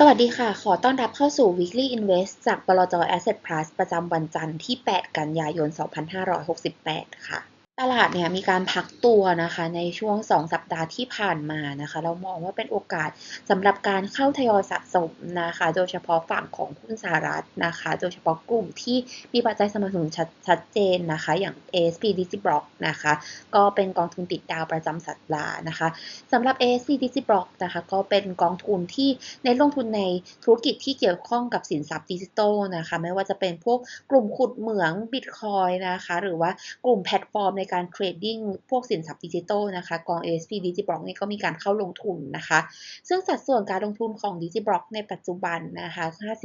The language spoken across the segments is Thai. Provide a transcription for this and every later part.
สวัสดีค่ะ ขอต้อนรับเข้าสู่ Weekly Invest จากบลจ Asset Plus ประจำวันจันทร์ที่ 8 กันยายน 2568 ค่ะ ตลาดเนี่ยมีการพักตัวนะคะในช่วง 2 สัปดาห์ที่ผ่านมานะคะ เรามองว่าเป็นโอกาสสำหรับการเข้าทยอยสะสมนะคะ โดยเฉพาะฝั่งของหุ้นสหรัฐนะคะ โดยเฉพาะกลุ่มที่มีปัจจัยสนับสนุนชัดชัด j นนะคะ อย่าง ASP d c Block นะคะ ก็เป็นกองทุนติดดาวประจำสัปดาห์นะคะสำหรับ ASP d c Block นะคะ ก็เป็นกองทุนที่เน้นลงทุนในธุรกิจที่เกี่ยวข้องกับสินทรัพย์ดิจิทัลนะคะ ไม่ว่าจะเป็นพวกกลุ่มขุดเหมืองบิตคอยนะคะ หรือว่ากลุ่มแพลตฟอร์มในการเทรดดิ้งพวกสินทรัพย์ดิจิทัลนะคะ กอง ASP DigiBlock นี่ก็มีการเข้าลงทุนนะคะ ซึ่งสัดส่วนการลงทุนของ DigiBlock ในปัจจุบันนะคะ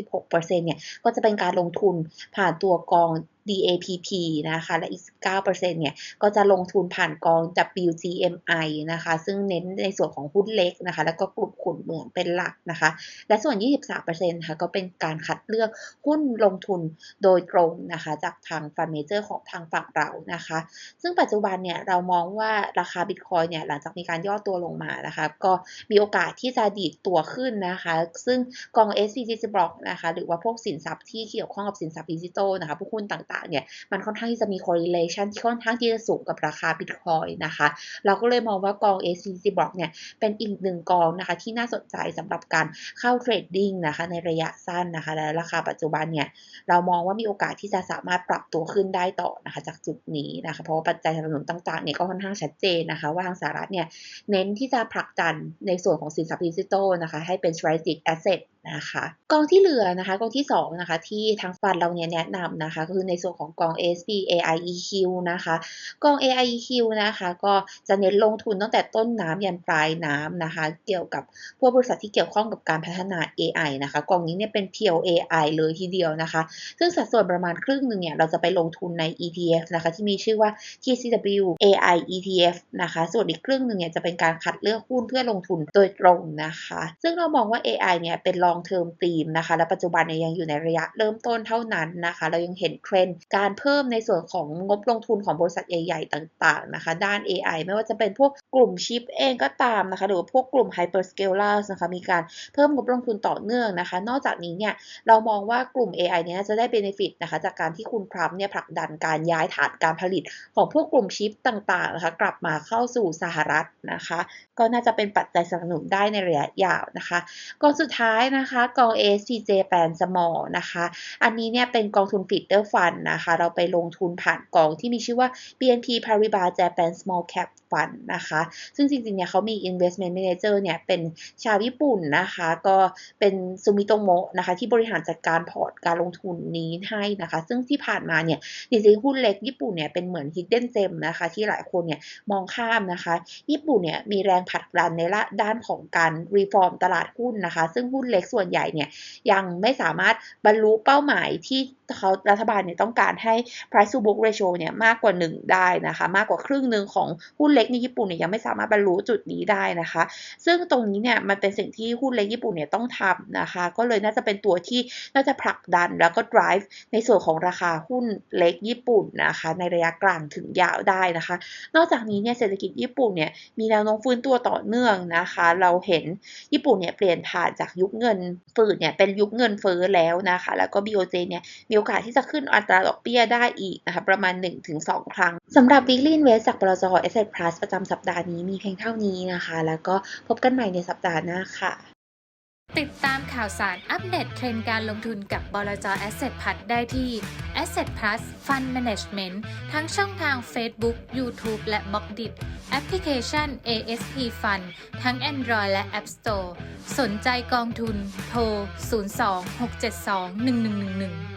56%เนี่ยก็จะเป็นการลงทุนผ่านตัวกอง DAPP นะคะ และอีก 19%เนี่ย ก็จะลงทุนผ่านกอง WGMI นะคะ ซึ่งเน้นในส่วนของหุ้นเล็กนะคะ แล้วก็กลุ่มขุนเหมืองเป็นหลักนะคะ และส่วน 23%ค่ะก็เป็นการคัดเลือกหุ้นลงทุนโดยตรงนะคะ จากทางฟันเมเจอร์ของทางฝั่งเรานะคะ ซึ่งปัจจุบันเนี่ย เรามองว่าราคาบิตคอยเนี่ย หลังจากมีการย่อตัวลงมานะคะ ก็มีโอกาสที่จะดีดตัวขึ้นนะคะ ซึ่งกอง SCG Block นะคะ หรือว่าพวกสินทรัพย์ที่เกี่ยวข้องกับสินทรัพย์ดิจิทัลนะคะ พวกหุ้นต่างๆเนี่ยมันค่อนข้างที่จะมี correlation ที่ค่อนข้างที่จะสูงกับราคาบิตคอยนะคะ เราก็เลยมองว่ากอง SCG Block เนี่ยเป็นอีกหนึ่งกองนะคะที่น่าสนใจสำหรับการเข้าเทรดดิ้งนะคะในระยะสั้นนะคะและราคาปัจจุบันเนี่ยเรามองว่ามีโอกาสที่จะสามารถปรับตัวขึ้นได้ต่อนะคะจากจุดนี้นะคะเพราะว่าปัจจัยสนับสนุนต่างๆเนี่ยก็ค่อนข้างชัดเจนนะคะ ว่าทางสหรัฐเนี่ยเน้นที่จะผลักดันในส่วนของสินทรัพย์ดิจิทัลนะคะให้เป็น strategic asset นะคะกองที่เหลือนะคะกองที่2นะคะที่ทางฟันเราเนี่ยแนะนำนะคะก็คือในส่วนของกอง SP AIEQ นะคะกอง AIEQ นะคะก็จะเน้นลงทุนตั้งแต่ต้นน้ำยันปลายน้ำนะคะเกี่ยวกับพวกบริษัทที่เกี่ยวข้องกับการพัฒนา AI นะคะกองนี้เนี่ยเป็น pure AI เลยทีเดียวนะคะซึ่งสัดส่วนประมาณครึ่งหนึ่งเนี่ยเราจะไปลงทุนใน ETF นะคะที่มีชื่อว่า TCW AI ETF นะคะส่วนอีกครึ่งหนึ่งเนี่ยจะเป็นการคัดเลือกหุ้นเพื่อลงทุนโดยตรงนะคะ ซึ่งเรามองว่า AI เนี่ยเป็น long term theme นะคะ และปัจจุบันเนี่ยยังอยู่ในระยะเริ่มต้นเท่านั้นนะคะ เรายังเห็นเทรนด์การเพิ่มในส่วนของงบลงทุนของบริษัทใหญ่ๆต่างๆนะคะ ด้าน AI ไม่ว่าจะเป็นพวกกลุ่มชิปเองก็ตามนะคะ หรือว่าพวกกลุ่ม hyperscalers นะคะ มีการเพิ่มงบลงทุนต่อเนื่องนะคะ นอกจากนี้เนี่ยเรามองว่ากลุ่ม AI เนี่ยจะได้ benefit นะคะ จากการที่คุณทรัมเนี่ยผลักดันการย้ายฐานการผลิตของพวกกลุ่มชิปต่างๆนะคะ กลับมาเข้าสู่สหรัฐนะคะ ก็น่าจะเป็นปัจจัยสนับสนุนได้ในระยะยาวนะคะกองสุดท้ายนะคะกอง SCJ แปนสมอนะคะ อันนี้เนี่ยเป็นกองทุนฟิตเตอร์ฟันนะคะ เราไปลงทุนผ่านกองที่มีชื่อว่า BNP Paribas Japan Small Cap Fund นะคะ ซึ่งจริงๆเนี่ยเขามี investment manager เนี่ยเป็นชาวญี่ปุ่นนะคะ ก็เป็นซูมิโตโมะนะคะ ที่บริหารจัดการพอร์ตการลงทุนนี้ให้นะคะ ซึ่งที่ผ่านมาเนี่ยจริงๆหุ้นเล็กญี่ปุ่นเนี่ยเป็นเหมือน hidden gem นะคะ ที่หลายคนเนี่ยมองข้ามนะคะ ญี่ปุ่นเนี่ยมีแรงผลักดันในด้านของการ reform ตลาดหุ้นนะคะ ซึ่งหุ้นเล็กส่วนใหญ่เนี่ยยังไม่สามารถบรรลุเป้าหมายที่เขารัฐบาลเนี่ยต้องการให้ price to book ratio เนี่ยมากกว่า 1 ได้นะคะ มากกว่าครึ่งหนึ่งของหุ้นเล็กล็กในญี่ปุ่นเนี่ยยังไม่สามารถบรรลุจุดนี้ได้นะคะ ซึ่งตรงนี้เนี่ยมันเป็นสิ่งที่หุ้นเล็กญี่ปุ่นเนี่ยต้องทำนะคะ ก็เลยน่าจะเป็นตัวที่น่าจะผลักดันแล้วก็ drive ในส่วนของราคาหุ้นเล็กญี่ปุ่นนะคะ ในระยะกลางถึงยาวได้นะคะ นอกจากนี้เนี่ยเศรษฐกิจญี่ปุ่นเนี่ยมีแนวโน้มฟื้นตัวต่อเนื่องนะคะ เราเห็นญี่ปุ่นเนี่ยเปลี่ยนผ่านจากยุคเงินฝืดเนี่ยเป็นยุคเงินเฟ้อแล้วนะคะ แล้วก็ BOJ เนี่ยมีโอกาสที่จะขึ้นอัตราดอกเบี้ยได้อีกนะคะประมาณ 1-2 ครั้งสำหรับ Weekly Invest จากบลจ Asset Plus ประจำสัปดาห์นี้มีเพียงเท่านี้นะคะ แล้วก็พบกันใหม่ในสัปดาห์หน้าค่ะ ติดตามข่าวสารอัปเดตเทรนด์การลงทุนกับบลจ Asset Plus ได้ที่ Asset Plus Fund Management ทั้งช่องทาง Facebook, YouTube และ b ล็อกดิแอปพลิเคชัน ASP Fund ทั้ง Android และ App Store สนใจกองทุน โทร 02 672 1111